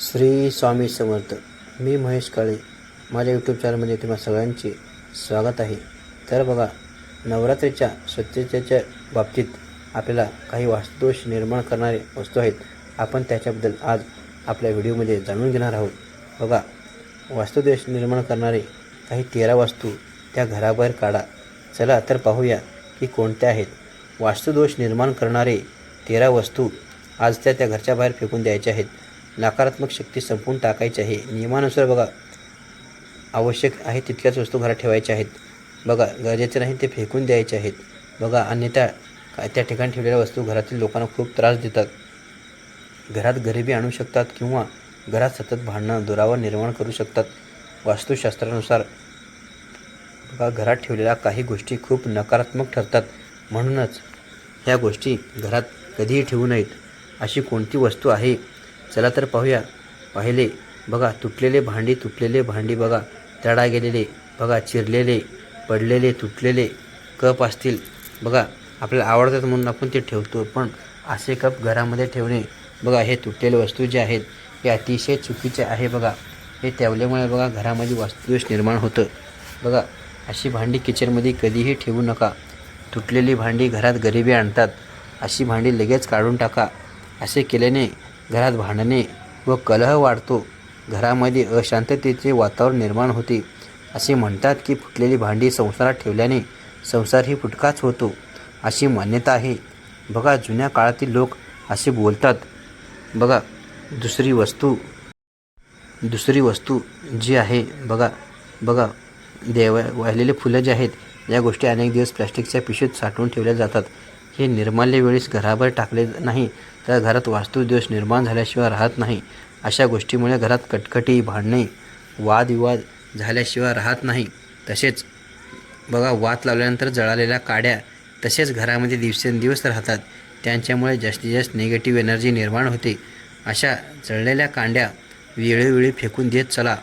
श्री स्वामी समर्थ मी महेश काळे. माझ्या यूट्यूब चॅनलमध्ये तुम्हा सगळ्यांचे स्वागत आहे. तर बघा नवरात्रीच्या स्वच्छतेच्या बाबतीत आपल्याला काही वास्तुदोष निर्माण करणारे वस्तू आहेत. आपण त्याच्याबद्दल आज आपल्या व्हिडिओमध्ये जाणून घेणार आहोत. बघा वास्तुदोष निर्माण करणारे काही तेरा वस्तू त्या घराबाहेर काढा. चला तर पाहूया की कोणत्या आहेत. वास्तुदोष निर्माण करणारे तेरा वस्तू आज त्या त्या घरच्या बाहेर फेकून द्यायच्या आहेत. नकारात्मक शक्ती संपून टाकायची आहे. नियमानुसार बघा आवश्यक आहे तितक्याच वस्तू घरात ठेवायच्या आहेत. बघा गरजेचे नाही ते फेकून द्यायचे आहेत. बघा अन्यथा त्या ठिकाणी ठेवलेल्या वस्तू घरातील लोकांना खूप त्रास देतात. घरात गरिबी आणू शकतात किंवा घरात सतत भांडणं दुरावा निर्माण करू शकतात. वास्तुशास्त्रानुसार बघा घरात ठेवलेल्या काही गोष्टी खूप नकारात्मक ठरतात. म्हणूनच ह्या गोष्टी घरात कधीही ठेवू नयेत. अशी कोणती वस्तू आहे चला तर पाहूया. पाहिले बघा तुटलेले भांडी तुटलेले भांडी बघा. तडा गेलेले बघा चिरलेले पडलेले तुटलेले कप असतील. बघा आपल्याला आवडतात म्हणून आपण ते ठेवतो पण असे कप घरामध्ये ठेवणे बघा हे तुटलेले वस्तू जे आहेत हे अतिशय चुकीचे आहे बघा. हे ठेवल्यामुळे बघा घरामध्ये वास्तुदोष निर्माण होतं. बघा अशी भांडी किचनमध्ये कधीही ठेवू नका. तुटलेली भांडी घरात गरिबी आणतात. अशी भांडी लगेच काढून टाका. असे केल्याने घरात भांडणे व कलह वाढतो. घरामध्ये अशांततेचे वातावरण निर्माण होते. असे म्हणतात की फुटलेली भांडी संसारात ठेवल्याने संसार ही फुटकाच होतो. अशी मान्यता आहे. बघा जुन्या काळातील लोक असे बोलतात. बघा दुसरी वस्तू दुसरी वस्तू जी आहे बघा बघा देव वाहिलेले फुलं जी आहेत या गोष्टी अनेक दिवस प्लॅस्टिकच्या पिशवीत साठवून ठेवल्या जातात. हे निर्माल्य वेळेस घराबाहेर टाकले नाही तर घरात वास्तुदोष निर्माण झाल्याशिवाय राहत नाही. अशा गोष्टीमुळे घरात कटकटी भांडणे वादविवाद झाल्याशिवाय राहत नाही. तसेच बघा वात लावल्यानंतर जळालेल्या काड्या तसेच घरामध्ये दिवसेंदिवस राहतात. त्यांच्यामुळे जास्तीत जास्त निगेटिव्ह एनर्जी निर्माण होते. अशा जळलेल्या कांड्या वेळोवेळी फेकून देत चला.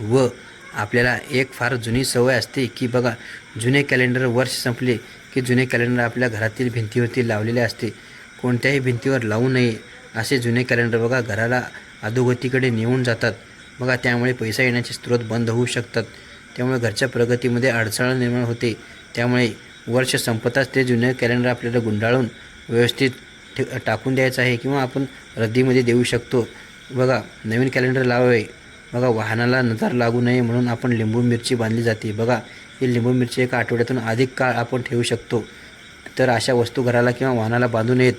व आपल्याला एक फार जुनी सवय असते की बघा जुने कॅलेंडर वर्ष संपले की जुने कॅलेंडर आपल्या घरातील भिंतीवरती लावलेले असते. कोणत्याही भिंतीवर लावू नये असे जुने कॅलेंडर बघा घराला अधोगतीकडे नेऊन जातात. बघा त्यामुळे पैसा येण्याचे स्रोत बंद होऊ शकतात. त्यामुळे घरच्या प्रगतीमध्ये अडचण निर्माण होते. त्यामुळे वर्ष संपताच ते जुने कॅलेंडर आपल्याला गुंडाळून व्यवस्थित ठे टाकून द्यायचं आहे किंवा आपण रद्दीमध्ये देऊ शकतो. बघा नवीन कॅलेंडर लावावे. बघा वाहनाला नजर लागू नये म्हणून आपण लिंबू मिरची बांधली जाते. बघा ही लिंबू मिरची एका आठवड्यातून अधिक काळ आपण ठेवू शकतो. तर अशा वस्तू घराला किंवा वाहनाला बांधू नयेत.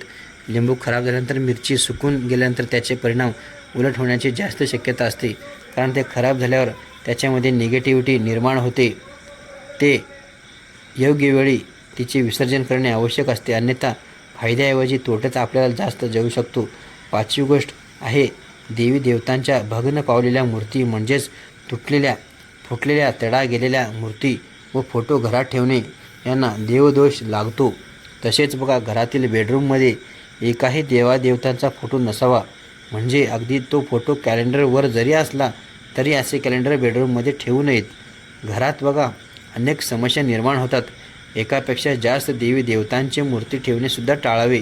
लिंबू खराब झाल्यानंतर मिरची सुकून गेल्यानंतर त्याचे परिणाम उलट होण्याची जास्त शक्यता असते. कारण ते खराब झाल्यावर त्याच्यामध्ये निगेटिव्हिटी निर्माण होते. ते योग्य वेळी तिचे विसर्जन करणे आवश्यक असते. अन्यथा फायद्याऐवजी तोट्यात आपल्याला जास्त जाऊ शकतो. पाचवी गोष्ट आहे देवी देवतांच्या भग्न पावलेल्या मूर्ती म्हणजेच तुटलेल्या फुटलेल्या तडा गेलेल्या मूर्ती व फोटो घरात ठेवणे यांना देवदोष लागतो. तसेच बघा घरातील बेडरूममध्ये एकाही देवादेवतांचा फोटो नसावा. म्हणजे अगदी तो फोटो कॅलेंडरवर जरी असला तरी असे कॅलेंडर बेडरूममध्ये ठेवू नयेत. घरात बघा अनेक समस्या निर्माण होतात. एकापेक्षा जास्त देवी देवतांची मूर्ती ठेवणेसुद्धा टाळावे.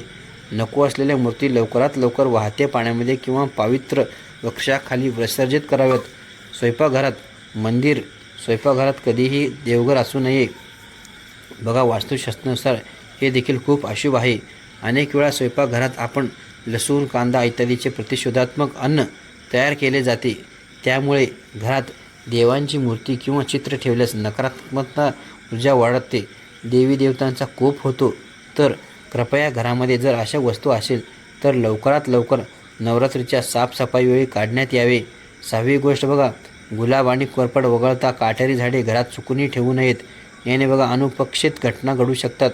नको असलेल्या मूर्ती लवकरात लवकर वाहत्या पाण्यामध्ये किंवा पावित्र्य वृक्षाखाली विसर्जित कराव्यात. स्वयंपाकघरात मंदिर स्वयंपाकघरात कधीही देवघर असू नये. बघा वास्तुशास्त्रानुसार हे देखील खूप अशुभ आहे. अनेक वेळा स्वयंपाकघरात आपण लसूण कांदा इत्यादीचे प्रतिशोधात्मक अन्न तयार केले जाते. त्यामुळे घरात देवांची मूर्ती किंवा चित्र ठेवल्यास नकारात्मकता ऊर्जा वाढते. देवी देवतांचा कोप होतो. तर कृपया घरामध्ये जर अशा वस्तू असेल तर लवकरात लवकर नवरात्रीच्या साफसफाईवेळी काढण्यात यावे. सहावी गोष्ट बघा गुलाब आणि कोरपड वगळता काटेरी झाडे घरात चुकूनही ठेवू नयेत. याने बघा अनुपक्षित घटना घडू शकतात.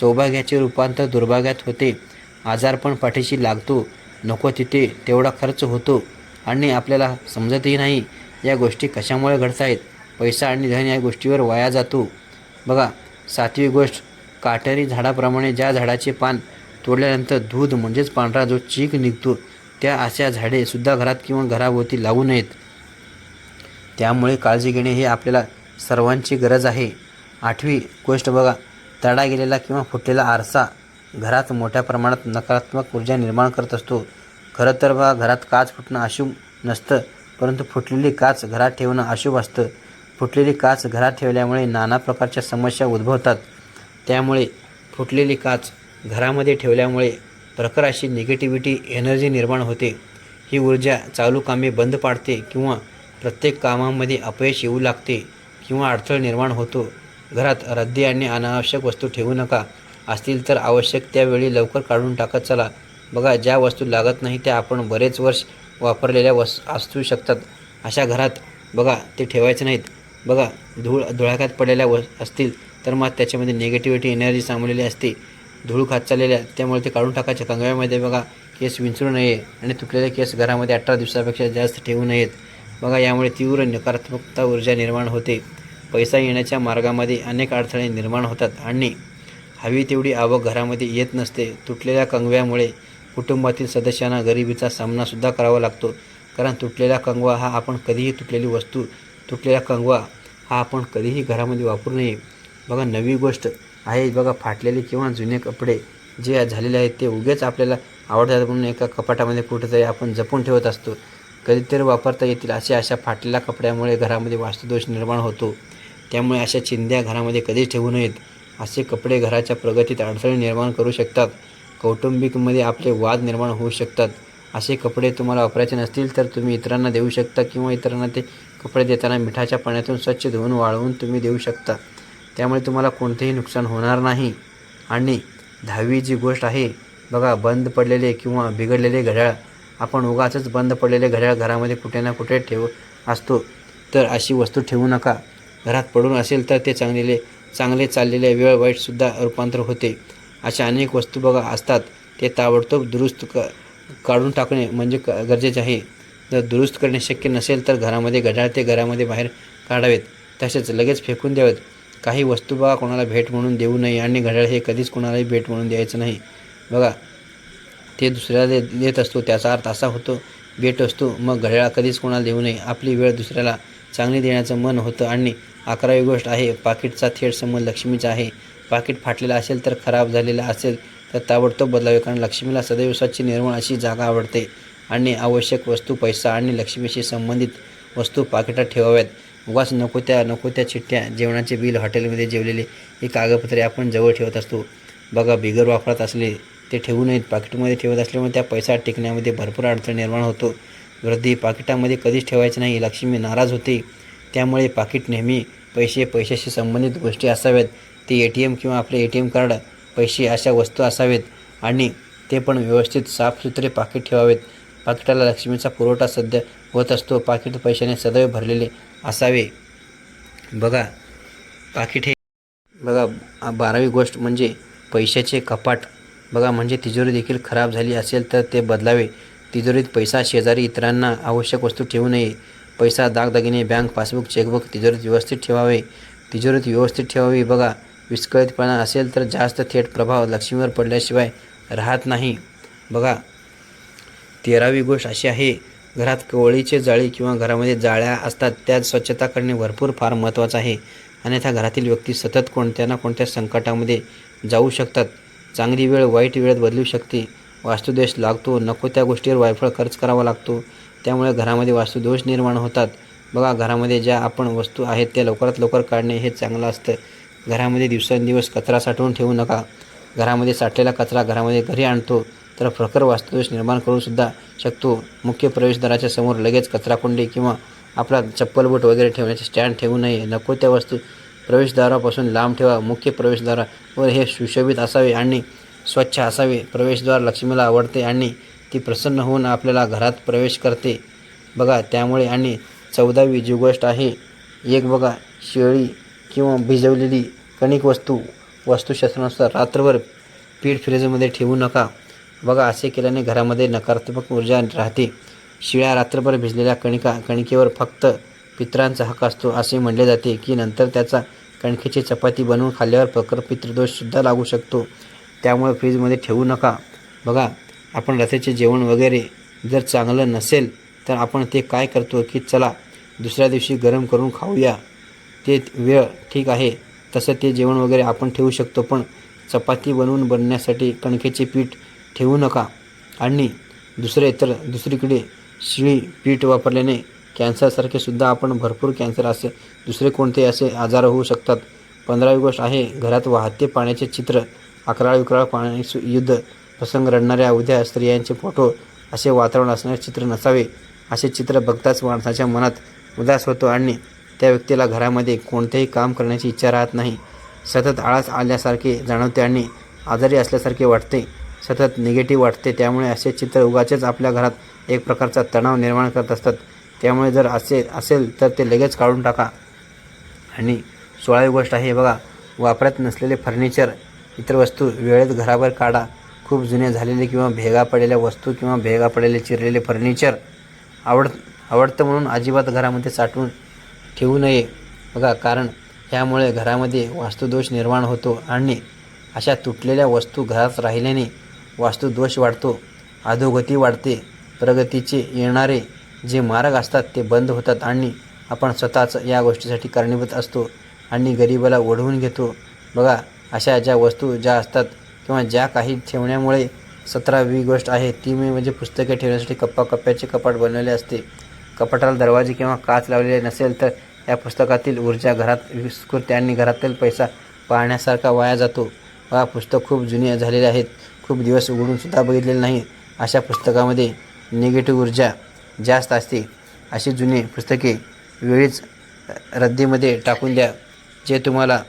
सौभाग्याचे रूपांतर दुर्भाग्यात होते. आजारपण पाठीशी लागतो. नको तिथे तेवढा खर्च होतो. आणि आपल्याला समजतही नाही या गोष्टी कशामुळे घडत आहेत पैसा आणि धन या गोष्टीवर वाया जातो. बघा सातवी गोष्ट काटेरी झाडाप्रमाणे ज्या झाडाचे पान तोडल्यानंतर दूध म्हणजेच पांढरा जो चीक निघतो त्या अशा झाडेसुद्धा घरात किंवा घराभोवती लावू नयेत. त्यामुळे काळजी घेणे हे आपल्याला सर्वांची गरज आहे. आठवी गोष्ट बघा तडा गेलेला किंवा फुटलेला आरसा घरात मोठ्या प्रमाणात नकारात्मक ऊर्जा निर्माण करत असतो. खरं तर बघा घरात काच फुटणं अशुभ नसतं परंतु फुटलेली काच घरात ठेवणं अशुभ असतं. फुटलेली काच घरात ठेवल्यामुळे नाना प्रकारच्या समस्या उद्भवतात. त्यामुळे फुटलेली काच घरामध्ये ठेवल्यामुळे प्रखर अशी निगेटिव्हिटी एनर्जी निर्माण होते. ही ऊर्जा चालू कामे बंद पाडते किंवा प्रत्येक कामामध्ये अपयश येऊ लागते किंवा अडथळ निर्माण होतो. घरात रद्दी आणि अनावश्यक वस्तू ठेवू नका. असतील तर आवश्यक त्यावेळी लवकर काढून टाकत चला. बघा ज्या वस्तू लागत नाही त्या आपण बरेच वर्ष वापरलेल्या वस असू शकतात. अशा घरात बघा ते ठेवायचे नाहीत. बघा धूळ धुळाखात पडलेल्या व असतील तर मग त्याच्यामध्ये निगेटिव्हिटी एनर्जी सामावलेली असते. धूळ खात चाललेल्या त्यामुळे ते काढून टाकायचे. कंगव्यामध्ये बघा केस विंचरू नये आणि तुटलेले केस घरामध्ये अठरा दिवसापेक्षा जास्त ठेवू नयेत. बघा यामुळे तीव्र नकारात्मकता ऊर्जा निर्माण होते. पैसा येण्याच्या मार्गामध्ये अनेक अडथळे निर्माण होतात आणि हवी तेवढी आवक घरामध्ये येत नसते. तुटलेल्या कंगव्यामुळे कुटुंबातील सदस्यांना गरिबीचा सामनासुद्धा करावा लागतो. कारण तुटलेला कंगवा हा आपण कधीही तुटलेली वस्तू तुटलेला कंगवा हा आपण कधीही घरामध्ये वापरू नये. बघा नवी गोष्ट आहे बघा फाटलेले किंवा जुने कपडे जे झालेले आहेत ते उगेच आपल्याला आवडतात म्हणून एका कपाटामध्ये कुठेतरी आपण जपून ठेवत असतो. कधीतरी वापरता येतील अशा अशा फाटलेल्या कपड्यामुळे घरामध्ये वास्तुदोष निर्माण होतो. त्यामुळे अशा चिंध्या घरामध्ये कधीच ठेवू नयेत. असे कपडे घराच्या प्रगतीत अडथळे निर्माण करू शकतात. कौटुंबिकमध्ये आपले वाद निर्माण होऊ शकतात. असे कपडे तुम्हाला वापरायचे नसतील तर तुम्ही इतरांना देऊ शकता किंवा इतरांना ते कपडे देताना मिठाच्या पाण्यातून स्वच्छ धुवून वाळवून तुम्ही देऊ शकता. त्यामुळे तुम्हाला कोणतेही नुकसान होणार नाही. आणि दहावी जी गोष्ट आहे बघा बंद पडलेले किंवा बिघडलेले घड्याळ आपण उगाचच बंद पडलेले घड्याळ घरामध्ये कुठे ना कुठे ठेव असतो. तर अशी वस्तू ठेवू नका. घरात पडून असेल तर ते चांगलेले चांगले चाललेले वेळ वाईटसुद्धा रूपांतर होते. अशा अनेक वस्तू बघा असतात. ते ताबडतोब दुरुस्त क काढून टाकणे म्हणजे क गरजेचे आहे. जर दुरुस्त करणे शक्य नसेल तर घरामध्ये घड्याळ ते घरामध्ये बाहेर काढावेत. तसेच लगेच फेकून द्यावेत. काही वस्तू बघा कोणाला भेट म्हणून देऊ नये आणि घड्याळ हे कधीच कोणालाही भेट म्हणून द्यायचं नाही. बघा ते दुसऱ्याला दे देत असतो त्याचा अर्थ असा होतो भेट असतो मग घड्याळा कधीच कोणाला देऊ नये. आपली वेळ दुसऱ्याला चांगली देण्याचं मन होतं आणि अकरावी गोष्ट आहे पाकिटचा थेट संबंध लक्ष्मीचा आहे. पाकिट फाटलेलं असेल तर खराब झालेलं असेल तर ताबडतोब बदलावे कारण लक्ष्मीला सदैव स्वच्छ निर्मळ अशी जागा आवडते आणि आवश्यक वस्तू पैसा आणि लक्ष्मीशी संबंधित वस्तू पाकिटात ठेवाव्यात. उगाच नको त्या नको त्या चिठ्ठ्या. जेवणाचे बिल हॉटेलमध्ये जेवलेले ही कागदपत्रे आपण जवळ ठेवत असतो. बघा बिगर वापरत असले ते ठेवू नयेत. पाकिटमध्ये ठेवत असल्यामुळे त्या पैसा टिकण्यामध्ये भरपूर अडचण निर्माण होतो. वृद्धी पाकिटामध्ये कधीच ठेवायची नाही. लक्ष्मी नाराज होते. त्यामुळे पाकिट नेहमी पैसे पैशाशी संबंधित गोष्टी असाव्यात. ते ए टी एम किंवा आपले ए टी एम कार्ड पैसे अशा वस्तू असावेत आणि ते पण व्यवस्थित साफसुथरे पाकिट ठेवावेत. पाकिटाला लक्ष्मीचा पुरवठा सध्या होत असतो. पाकिट पैशाने सदैव भरलेले असावे. बघा पाकिट हे बघा बारावी गोष्ट म्हणजे पैशाचे कपाट बघा म्हणजे तिजोरी देखील खराब झाली असेल तर ते बदलावे. तिजोरीत पैसा शेजारी इतरांना आवश्यक वस्तू ठेवू नये. पैसा दागदागिने बँक पासबुक चेकबुक तिजोरीत व्यवस्थित ठेवावे. तिजोरीत व्यवस्थित ठेवावी बघा. विस्कळीतपणा असेल तर जास्त थेट प्रभाव लक्ष्मीवर पडल्याशिवाय राहत नाही. बघा तेरावी गोष्ट अशी आहे घरात कवळीचे जाळी किंवा घरामध्ये जाळ्या असतात त्यात स्वच्छता करणे भरपूर फार महत्त्वाचं आहे. अन्यथा घरातील व्यक्ती सतत कोणत्या ना कोणत्या संकटामध्ये जाऊ शकतात. चांगली वेळ वाईट वेळेत बदलू शकते. वास्तुदोष लागतो नको त्या गोष्टीवर वायफळ खर्च करावा लागतो. त्यामुळे घरामध्ये वास्तुदोष निर्माण होतात. बघा घरामध्ये ज्या आपण वस्तू आहेत त्या लवकरात लवकर काढणे हे चांगलं असतं. घरामध्ये दिवसेंदिवस कचरा साठवून ठेवू नका. घरामध्ये साठलेला कचरा घरामध्ये घरी आणतो तर प्रखर वास्तुदोष निर्माण करूसुद्धा शकतो. मुख्य प्रवेशद्वाराच्या समोर लगेच कचराकुंडी किंवा आपला चप्पल बूट वगैरे ठेवण्याचे स्टँड ठेवू नये. नको त्या वस्तू प्रवेशद्वारापासून लांब ठेवा. मुख्य प्रवेशद्वारावर हे सुशोभित असावे आणि स्वच्छ असावे. प्रवेशद्वार लक्ष्मीला आवडते आणि ती प्रसन्न होऊन आपल्याला घरात प्रवेश करते. बघा त्यामुळे आणि चौदावी जी गोष्ट आहे एक बघा शेळी किंवा भिजवलेली कणिक वस्तू वास्तुशास्त्रानुसार रात्रभर पीठ फ्रीजमध्ये ठेवू नका. बघा असे केल्याने घरामध्ये नकारात्मक ऊर्जा राहते. शिळ्या रात्रभर भिजलेल्या कणिका कणिकेवर फक्त पित्रांचा हक्क असतो असे म्हणले जाते की नंतर त्याचा कणकेची चपाती बनवून खाल्ल्यावर प्रखर पितृदोषसुद्धा लागू शकतो. त्यामुळे फ्रीजमध्ये ठेवू नका. बघा आपण रथेचे जेवण वगैरे जर चांगलं नसेल तर आपण ते काय करतो की चला दुसऱ्या दिवशी गरम करून खाऊया. ते वेळ ठीक आहे तसं ते जेवण वगैरे आपण ठेवू शकतो पण चपाती बनवून बनण्यासाठी कणकेचे पीठ ठेवू नका. आणि दुसरे तर दुसरीकडे शिळी पीठ वापरल्याने कॅन्सरसारखे सुद्धा आपण भरपूर कॅन्सर असे दुसरे कोणते असे आजार होऊ शकतात. पंधरावी गोष्ट आहे घरात वाहते पाण्याचे चित्र अकराळ विकराळ पाण्याचे सु- युद्ध प्रसंग रडणाऱ्या उद्या स्त्रियांचे फोटो असे वातावरण असणारे चित्र नसावे. असे चित्र बघताच माणसाच्या मनात उदास होतो आणि त्या व्यक्तीला घरामध्ये कोणतेही काम करण्याची इच्छा राहत नाही. सतत आळस आल्यासारखे जाणवते आणि आजारी असल्यासारखे वाटते. सतत निगेटिव्ह वाटते त्यामुळे असे चित्र उगाचेच आपल्या घरात एक प्रकारचा तणाव निर्माण करत असतात. त्यामुळे जर असे असेल तर ते लगेच काढून टाका. आणि सोळावी गोष्ट आहे बघा वापरत नसलेले फर्निचर इतर वस्तू वेळेत घरावर काढा. खूप जुने झालेले किंवा भेगा पडलेल्या वस्तू किंवा भेगा पडलेले चिरलेले फर्निचर आवड आवडतं म्हणून अजिबात घरामध्ये साठवून ठेवू नये. बघा कारण ह्यामुळे घरामध्ये वास्तुदोष निर्माण होतो आणि अशा तुटलेल्या वस्तू घरात राहिल्याने वास्तुदोष वाढतो अधोगती वाढते प्रगतीचे येणारे जे मार्ग असतात ते बंद होतात आणि आपण स्वतःच या गोष्टीसाठी कारणीभूत असतो आणि गरिबाला ओढवून घेतो. बघा अशा ज्या वस्तू ज्या असतात किंवा ज्या काही ठेवण्यामुळे सतरावी गोष्ट आहे ती मी म्हणजे पुस्तके ठेवण्यासाठी कप्पा कप्प्याचे कपाट बनवले असते. कपाटाला दरवाजे किंवा काच लावलेले नसेल तर या पुस्तकातील ऊर्जा घरात विस्फुरते आणि घरातील पैसा पाहण्यासारखा वाया जातो. हा पुस्तक खूप जुनी झालेले आहेत. खूप दिवस उघडूनसुद्धा बघितलेले नाही. अशा पुस्तकामध्ये निगेटिव्ह ऊर्जा जास्त असते अशी जुनी पुस्तके वेळीच रद्दीमध्ये टाकून द्या जे तुम्हाला